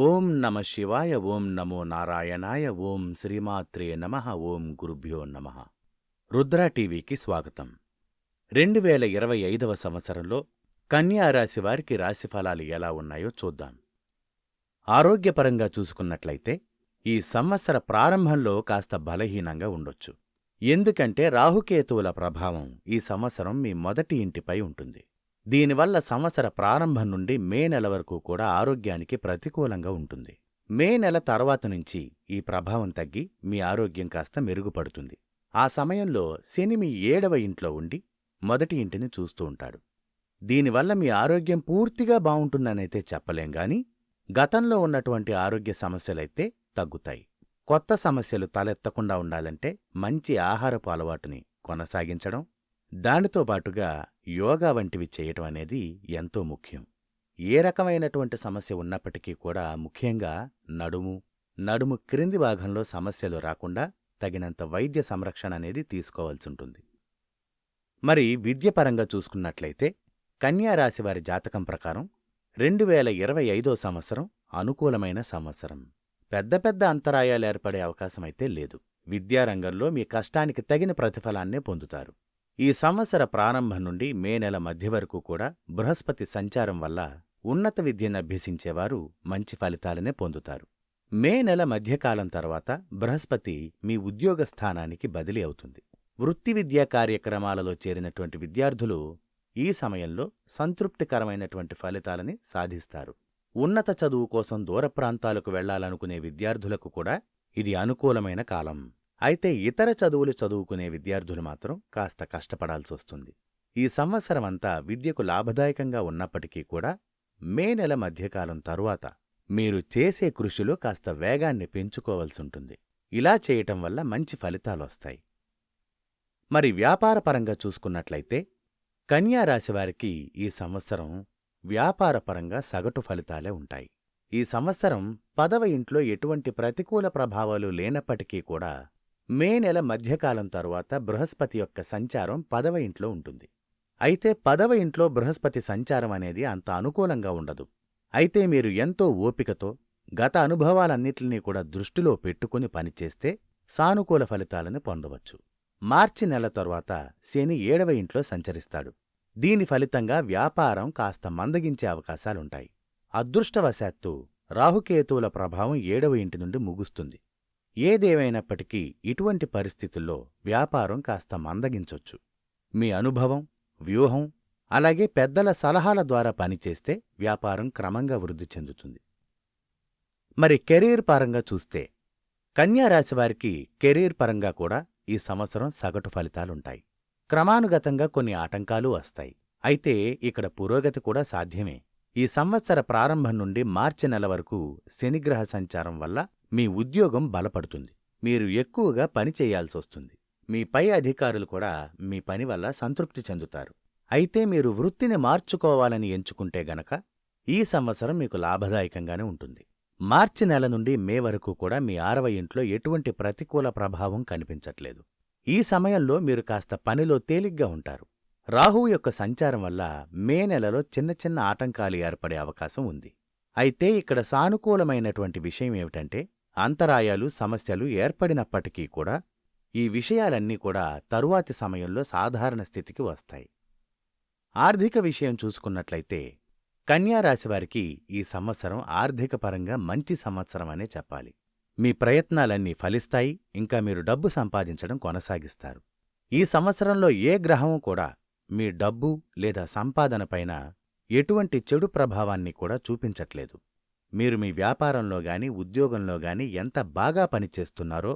ఓం నమ శివాయ ఓం నమో నారాయణాయ ఓం శ్రీమాత్రే నమ ఓం గురుభ్యో నమ. రుద్రా టీవీకి స్వాగతం. రెండు వేల ఇరవై ఐదవ సంవత్సరంలో కన్యా రాశి వారికి రాశిఫలాలు ఎలా ఉన్నాయో చూద్దాం. ఆరోగ్యపరంగా చూసుకున్నట్లయితే ఈ సంవత్సర ప్రారంభంలో కాస్త బలహీనంగా ఉండొచ్చు. ఎందుకంటే రాహుకేతువుల ప్రభావం ఈ సంవత్సరం మీ మొదటి ఇంటిపై ఉంటుంది. దీనివల్ల సంవత్సర ప్రారంభం నుండి మే నెల వరకు కూడా ఆరోగ్యానికి ప్రతికూలంగా ఉంటుంది. మే నెల తర్వాత నుంచి ఈ ప్రభావం తగ్గి మీ ఆరోగ్యం కాస్త మెరుగుపడుతుంది. ఆ సమయంలో శని మీ ఏడవ ఇంట్లో ఉండి మొదటి ఇంటిని చూస్తూ ఉంటాడు. దీనివల్ల మీ ఆరోగ్యం పూర్తిగా బావుంటుందనైతే చెప్పలేం గాని గతంలో ఉన్నటువంటి ఆరోగ్య సమస్యలైతే తగ్గుతాయి. కొత్త సమస్యలు తలెత్తకుండా ఉండాలంటే మంచి ఆహారపు అలవాటుని కొనసాగించడం దానితో పాటుగా యోగా వంటివి చేయటం అనేది ఎంతో ముఖ్యం. ఏ రకమైనటువంటి సమస్య ఉన్నప్పటికీ కూడా ముఖ్యంగా నడుము నడుము క్రింది భాగంలో సమస్యలు రాకుండా తగినంత వైద్య సంరక్షణ అనేది తీసుకోవాల్సి ఉంటుంది. మరి విద్యపరంగా చూసుకున్నట్లయితే కన్యా వారి జాతకం ప్రకారం రెండు వేల ఇరవై ఐదో సంవత్సరం అనుకూలమైన సంవత్సరం. పెద్ద పెద్ద అంతరాయాలు ఏర్పడే అవకాశమైతే లేదు. విద్యారంగంలో మీ కష్టానికి తగిన ప్రతిఫలాన్నే పొందుతారు. ఈ సంవత్సర ప్రారంభం నుండి మే నెల మధ్య వరకు కూడా బృహస్పతి సంచారం వల్ల ఉన్నత విద్యను అభ్యసించేవారు మంచి ఫలితాలనే పొందుతారు. మే నెల మధ్యకాలం తర్వాత బృహస్పతి మీ ఉద్యోగ స్థానానికి బదిలీ అవుతుంది. వృత్తి విద్యా కార్యక్రమాలలో చేరినటువంటి విద్యార్థులు ఈ సమయంలో సంతృప్తికరమైనటువంటి ఫలితాలని సాధిస్తారు. ఉన్నత చదువు కోసం దూర ప్రాంతాలకు వెళ్ళాలనుకునే విద్యార్థులకు కూడా ఇది అనుకూలమైన కాలం. అయితే ఇతర చదువులు చదువుకునే విద్యార్థులు మాత్రం కాస్త కష్టపడాల్సొస్తుంది. ఈ సంవత్సరమంతా విద్యకు లాభదాయకంగా ఉన్నప్పటికీ కూడా మే నెల మధ్యకాలం తరువాత మీరు చేసే కృషిలో కాస్త వేగాన్ని పెంచుకోవలసుంటుంది. ఇలా చేయటం వల్ల మంచి ఫలితాలొస్తాయి. మరి వ్యాపారపరంగా చూసుకున్నట్లయితే కన్యా రాశివారికి ఈ సంవత్సరం వ్యాపారపరంగా సగటు ఫలితాలే ఉంటాయి. ఈ సంవత్సరం పదవ ఇంట్లో ఎటువంటి ప్రతికూల ప్రభావాలు లేనప్పటికీ కూడా మే నెల మధ్యకాలం తరువాత బృహస్పతి యొక్క సంచారం పదవ ఇంట్లో ఉంటుంది. అయితే పదవ ఇంట్లో బృహస్పతి సంచారం అనేది అంత అనుకూలంగా ఉండదు. అయితే మీరు ఎంతో ఓపికతో గత అనుభవాలన్నిటినీ కూడా దృష్టిలో పెట్టుకుని పనిచేస్తే సానుకూల ఫలితాలను పొందవచ్చు. మార్చి నెల తరువాత శని ఏడవ ఇంట్లో సంచరిస్తాడు. దీని ఫలితంగా వ్యాపారం కాస్త మందగించే అవకాశాలుంటాయి. అదృష్టవశాత్తు రాహుకేతువుల ప్రభావం ఏడవ ఇంటి నుండి ముగుస్తుంది. ఏదేమైనప్పటికీ ఇటువంటి పరిస్థితుల్లో వ్యాపారం కాస్త మందగించొచ్చు. మీ అనుభవం వ్యూహం అలాగే పెద్దల సలహాల ద్వారా పనిచేస్తే వ్యాపారం క్రమంగా వృద్ధి చెందుతుంది. మరి కెరీర్ పరంగా చూస్తే కన్యారాశివారికి కెరీర్ పరంగా కూడా ఈ సంవత్సరం సగటు ఫలితాలుంటాయి. క్రమానుగతంగా కొన్ని ఆటంకాలు వస్తాయి. అయితే ఇక్కడ పురోగతి కూడా సాధ్యమే. ఈ సంవత్సర ప్రారంభం నుండి మార్చి నెల వరకు శనిగ్రహ సంచారం వల్ల మీ ఉద్యోగం బలపడుతుంది. మీరు ఎక్కువగా పని చేయాల్సొస్తుంది. మీ పై అధికారులు కూడా మీ పని వల్ల సంతృప్తి చెందుతారు. అయితే మీరు వృత్తిని మార్చుకోవాలని ఎంచుకుంటే గనక ఈ సంవత్సరం మీకు లాభదాయకంగానే ఉంటుంది. మార్చి నెల నుండి మే వరకు కూడా మీ ఆరవ ఇంట్లో ఎటువంటి ప్రతికూల ప్రభావం కనిపించట్లేదు. ఈ సమయంలో మీరు కాస్త పనిలో తేలిగ్గా ఉంటారు. రాహువు యొక్క సంచారం వల్ల మే నెలలో చిన్న చిన్న ఆటంకాలు ఏర్పడే అవకాశం ఉంది. అయితే ఇక్కడ సానుకూలమైనటువంటి విషయం ఏమిటంటే అంతరాయాలు సమస్యలు ఏర్పడినప్పటికీ కూడా ఈ విషయాలన్నీ కూడా తరువాతి సమయంలో సాధారణ స్థితికి వస్తాయి. ఆర్థిక విషయం చూసుకున్నట్లయితే కన్యారాశివారికి ఈ సంవత్సరం ఆర్థికపరంగా మంచి సంవత్సరం అనే చెప్పాలి. మీ ప్రయత్నాలన్నీ ఫలిస్తాయి ఇంకా మీరు డబ్బు సంపాదించడం కొనసాగిస్తారు. ఈ సంవత్సరంలో ఏ గ్రహం కూడా మీ డబ్బు లేదా సంపాదనపైన ఎటువంటి చెడు ప్రభావాన్ని కూడా చూపించట్లేదు. మీరు మీ వ్యాపారంలో గాని ఉద్యోగంలో గాని ఎంత బాగా పనిచేస్తున్నారో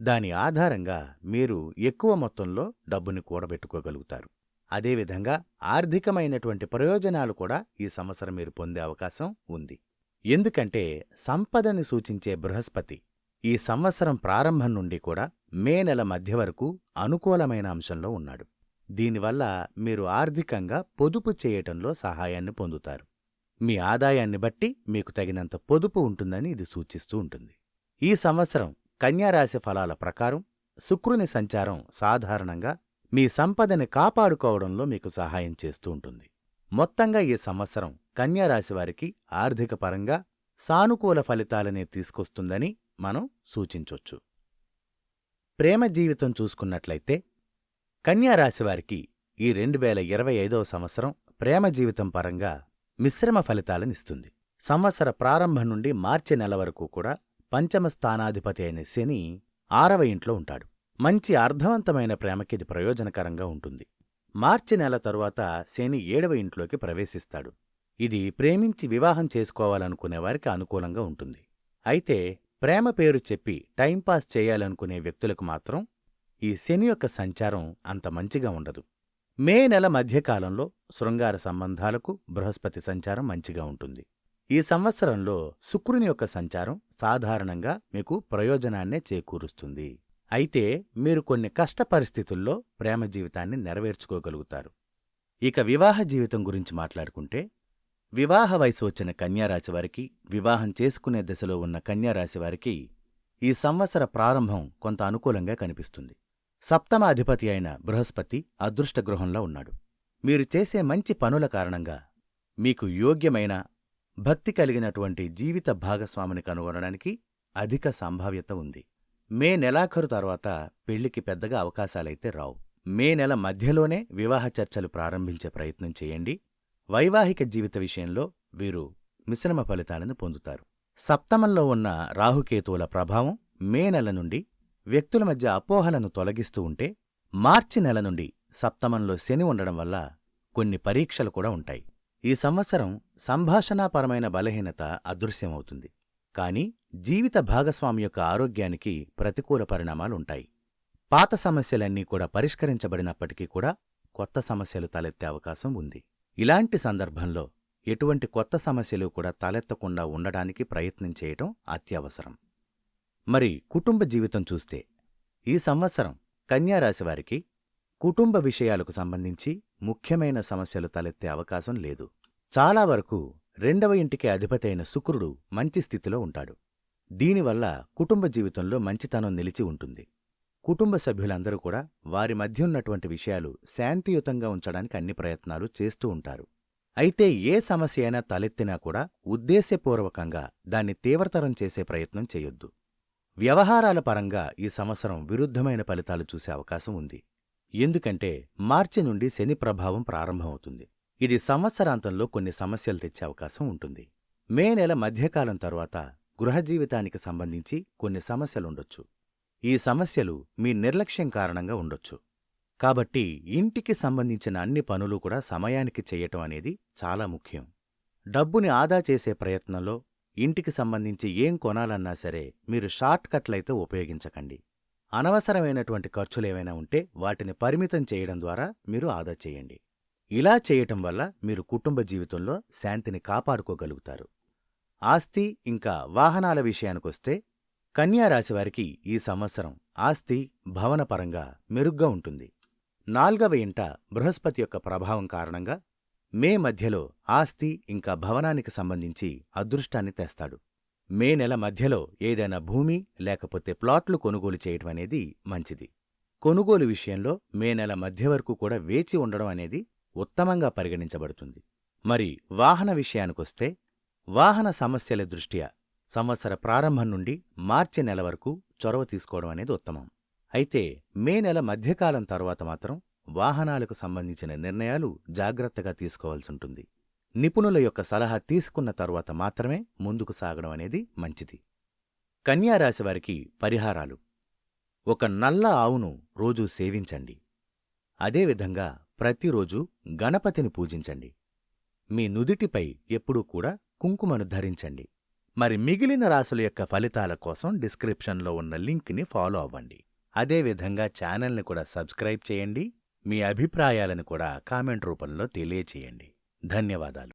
దాని ఆధారంగా మీరు ఎక్కువ మొత్తంలో డబ్బుని కూడబెట్టుకోగలుగుతారు. అదేవిధంగా ఆర్థికమైనటువంటి ప్రయోజనాలు కూడా ఈ సంవత్సరం మీరు పొందే అవకాశం ఉంది. ఎందుకంటే సంపదని సూచించే బృహస్పతి ఈ సంవత్సరం ప్రారంభం నుండి కూడా మే నెల మధ్య వరకు అనుకూలమైన అంశంలో ఉన్నాడు. దీనివల్ల మీరు ఆర్థికంగా పొదుపు చేయటంలో సహాయాన్ని పొందుతారు. మీ ఆదాయాన్ని బట్టి మీకు తగినంత పొదుపు ఉంటుందని ఇది సూచిస్తూ ఉంటుంది. ఈ సంవత్సరం కన్యారాశి ఫలాల ప్రకారం శుక్రుని సంచారం సాధారణంగా మీ సంపదని కాపాడుకోవడంలో మీకు సహాయం చేస్తూ ఉంటుంది. మొత్తంగా ఈ సంవత్సరం కన్యారాశివారికి ఆర్థిక పరంగా సానుకూల ఫలితాలనే తీసుకొస్తుందని మనం సూచించొచ్చు. ప్రేమ జీవితం చూసుకున్నట్లయితే కన్యారాశివారికి ఈ రెండు వేల ఇరవై ఐదవ సంవత్సరం ప్రేమ జీవితం పరంగా మిశ్రమ ఫలితాలనిస్తుంది సంవత్సర ప్రారంభం నుండి మార్చి నెల వరకు కూడా పంచమ స్థానాధిపతి అయిన శని ఆరవ ఇంట్లో ఉంటాడు. మంచి అర్థవంతమైన ప్రేమకి ఇది ప్రయోజనకరంగా ఉంటుంది. మార్చి నెల తరువాత శని ఏడవ ఇంట్లోకి ప్రవేశిస్తాడు. ఇది ప్రేమించి వివాహం చేసుకోవాలనుకునే వారికి అనుకూలంగా ఉంటుంది. అయితే ప్రేమ పేరు చెప్పి టైంపాస్ చేయాలనుకునే వ్యక్తులకు మాత్రం ఈ శని యొక్క సంచారం అంత మంచిగా ఉండదు. మే నెల మధ్యకాలంలో శృంగార సంబంధాలకు బృహస్పతి సంచారం మంచిగా ఉంటుంది. ఈ సంవత్సరంలో శుక్రుని యొక్క సంచారం సాధారణంగా మీకు ప్రయోజనాన్నే చేకూరుస్తుంది. అయితే మీరు కొన్ని కష్ట పరిస్థితుల్లో ప్రేమ జీవితాన్ని నెరవేర్చుకోగలుగుతారు. ఇక వివాహ జీవితం గురించి మాట్లాడుకుంటే వివాహ వయసు వచ్చిన కన్యారాశి వారికి వివాహం చేసుకునే దశలో ఉన్న కన్యారాశి వారికి ఈ సంవత్సర ప్రారంభం కొంత అనుకూలంగా కనిపిస్తుంది. సప్తమాధిపతి అయిన బృహస్పతి అదృష్టగృహంలో ఉన్నాడు. మీరు చేసే మంచి పనుల కారణంగా మీకు యోగ్యమైన భక్తి కలిగినటువంటి జీవిత భాగస్వామిని కనుగొనడానికి అధిక సంభావ్యత ఉంది. మే నెలాఖరు తర్వాత పెళ్ళికి పెద్దగా అవకాశాలైతే రావు. మే నెల మధ్యలోనే వివాహ చర్చలు ప్రారంభించే ప్రయత్నం చేయండి. వైవాహిక జీవిత విషయంలో వీరు మిశ్రమ ఫలితాలను పొందుతారు. సప్తమంలో ఉన్న రాహుకేతువుల ప్రభావం మే నెల నుండి వ్యక్తుల మధ్య అపోహలను తొలగిస్తూ ఉంటే మార్చి నెల నుండి సప్తమంలో శని ఉండడం వల్ల కొన్ని పరీక్షలు కూడా ఉంటాయి. ఈ సంవత్సరం సంభాషణాపరమైన బలహీనత అదృశ్యమవుతుంది. కాని జీవిత భాగస్వామి యొక్క ఆరోగ్యానికి ప్రతికూల పరిణామాలుంటాయి. పాత సమస్యలన్నీ కూడా పరిష్కరించబడినప్పటికీ కూడా కొత్త సమస్యలు తలెత్తే అవకాశం ఉంది. ఇలాంటి సందర్భంలో ఎటువంటి కొత్త సమస్యలు కూడా తలెత్తకుండా ఉండడానికి ప్రయత్నం చేయటం అత్యవసరం. మరి కుటుంబ జీవితం చూస్తే ఈ సంవత్సరం కన్యారాశివారికి కుటుంబ విషయాలకు సంబంధించి ముఖ్యమైన సమస్యలు తలెత్తే అవకాశం లేదు. చాలా వరకు రెండవ ఇంటికి అధిపతి అయిన శుక్రుడు మంచి స్థితిలో ఉంటాడు. దీనివల్ల కుటుంబ జీవితంలో మంచితనం నిలిచి ఉంటుంది. కుటుంబ సభ్యులందరూ కూడా వారి మధ్య ఉన్నటువంటి విషయాలు శాంతియుతంగా ఉంచడానికి అన్ని ప్రయత్నాలు చేస్తూ ఉంటారు. అయితే ఏ సమస్య అయినా తలెత్తినా కూడా ఉద్దేశ్యపూర్వకంగా దాన్ని తీవ్రతరం చేసే ప్రయత్నం చేయొద్దు. వ్యవహారాల పరంగా ఈ సంవత్సరం విరుద్ధమైన ఫలితాలు చూసే అవకాశం ఉంది. ఎందుకంటే మార్చి నుండి శని ప్రభావం ప్రారంభమవుతుంది. ఇది సంవత్సరాంతంలో కొన్ని సమస్యలు తెచ్చే అవకాశం ఉంటుంది. మే నెల మధ్యకాలం తరువాత గృహజీవితానికి సంబంధించి కొన్ని సమస్యలుండొచ్చు ఈ సమస్యలు మీ నిర్లక్ష్యం కారణంగా ఉండొచ్చు. కాబట్టి ఇంటికి సంబంధించిన అన్ని పనులు కూడా సమయానికి చెయ్యటం అనేది చాలా ముఖ్యం. డబ్బుని ఆదా చేసే ప్రయత్నంలో ఇంటికి సంబంధించి ఏం కొనాలన్నా సరే మీరు షార్ట్ కట్లయితే ఉపయోగించకండి. అనవసరమైనటువంటి ఖర్చులేవైనా ఉంటే వాటిని పరిమితం చేయడం ద్వారా మీరు ఆదా చేయండి. ఇలా చేయటం వల్ల మీరు కుటుంబ జీవితంలో శాంతిని కాపాడుకోగలుగుతారు. ఆస్తి ఇంకా వాహనాల విషయానికొస్తే కన్యారాశివారికి ఈ సంవత్సరం ఆస్తి భవనపరంగా మెరుగ్గా ఉంటుంది. నాల్గవ ఇంట బృహస్పతి యొక్క ప్రభావం కారణంగా మే మధ్యలో ఆస్తి ఇంకా భవనానికి సంబంధించి అదృష్టాన్ని తెస్తాడు. మే నెల మధ్యలో ఏదైనా భూమి లేకపోతే ప్లాట్లు కొనుగోలు చేయటం అనేది మంచిది. కొనుగోలు విషయంలో మే నెల మధ్య వరకు కూడా వేచి ఉండడం అనేది ఉత్తమంగా పరిగణించబడుతుంది. మరి వాహన విషయానికొస్తే వాహన సమస్యల దృష్ట్యా సంవత్సర ప్రారంభం నుండి మార్చి నెల వరకు చొరవ తీసుకోవడం అనేది ఉత్తమం. అయితే మే నెల మధ్యకాలం తరువాత మాత్రం వాహనాలకు సంబంధించిన నిర్ణయాలు జాగ్రత్తగా తీసుకోవాల్సుంటుంది. నిపుణుల యొక్క సలహా తీసుకున్న తరువాత మాత్రమే ముందుకు సాగడం అనేది మంచిది. కన్యారాశివారికి పరిహారాలు. ఒక నల్ల ఆవును రోజూ సేవించండి. అదేవిధంగా ప్రతిరోజు గణపతిని పూజించండి. మీ నుదిటిపై ఎప్పుడూ కూడా కుంకుమను ధరించండి. మరి మిగిలిన రాసుల యొక్క ఫలితాల కోసం డిస్క్రిప్షన్లో ఉన్న లింక్ని ఫాలో అవ్వండి. అదేవిధంగా ఛానల్ని కూడా సబ్స్క్రైబ్ చేయండి. మీ అభిప్రాయాలను కూడా కామెంట్ రూపంలో తెలియచేయండి. ధన్యవాదాలు.